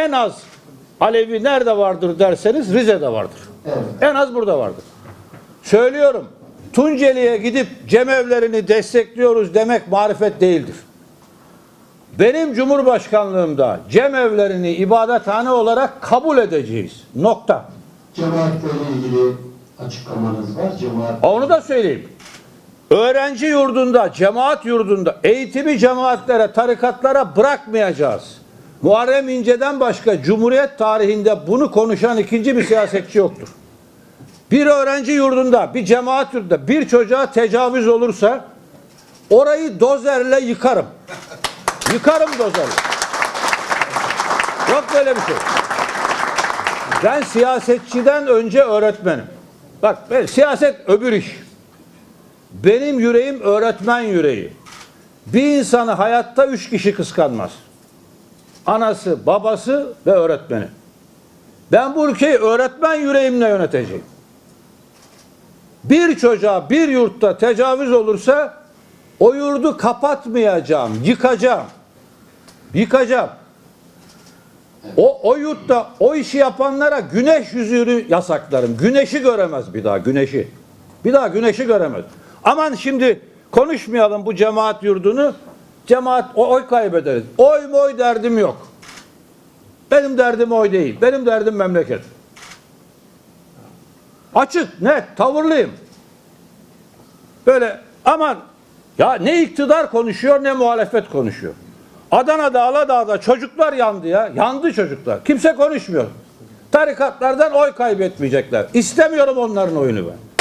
en az Alevi nerede vardır derseniz Rize'de vardır. Evet. En az burada vardır. Söylüyorum. Tunceli'ye gidip cemevlerini destekliyoruz demek marifet değildir. Benim Cumhurbaşkanlığımda cemevlerini ibadethane olarak kabul edeceğiz. Nokta. Cemaatle ilgili açıklamanız var. Cemaat Onu da söyleyeyim. Öğrenci yurdunda, cemaat yurdunda eğitimi cemaatlere, tarikatlara bırakmayacağız. Muharrem İnce'den başka Cumhuriyet tarihinde bunu konuşan ikinci bir siyasetçi yoktur. Bir öğrenci yurdunda, bir cemaat yurdunda bir çocuğa tecavüz olursa orayı dozerle yıkarım. Yıkarım dozerle. Yok böyle bir şey. Ben siyasetçiden önce öğretmenim. Bak ben, siyaset öbür iş. Benim yüreğim öğretmen yüreği. Bir insanı hayatta üç kişi kıskanmaz. Anası, babası ve öğretmeni. Ben bu ülkeyi öğretmen yüreğimle yöneteceğim. Bir çocuğa bir yurtta tecavüz olursa o yurdu kapatmayacağım, yıkacağım. Yıkacağım. O, o yurtta o işi yapanlara güneş yüzüğünü yasaklarım. Güneşi göremez bir daha güneşi. Bir daha güneşi göremez. Aman şimdi konuşmayalım bu cemaat yurdunu. Cemaat oy kaybederiz. Oy moy derdim yok. Benim derdim oy değil. Benim derdim memleket. Açık, net, tavırlıyım. Böyle aman ya ne iktidar konuşuyor ne muhalefet konuşuyor. Adana'da, Aladağ'da çocuklar yandı ya. Yandı çocuklar. Kimse konuşmuyor. Tarikatlardan oy kaybetmeyecekler. İstemiyorum onların oyunu ben.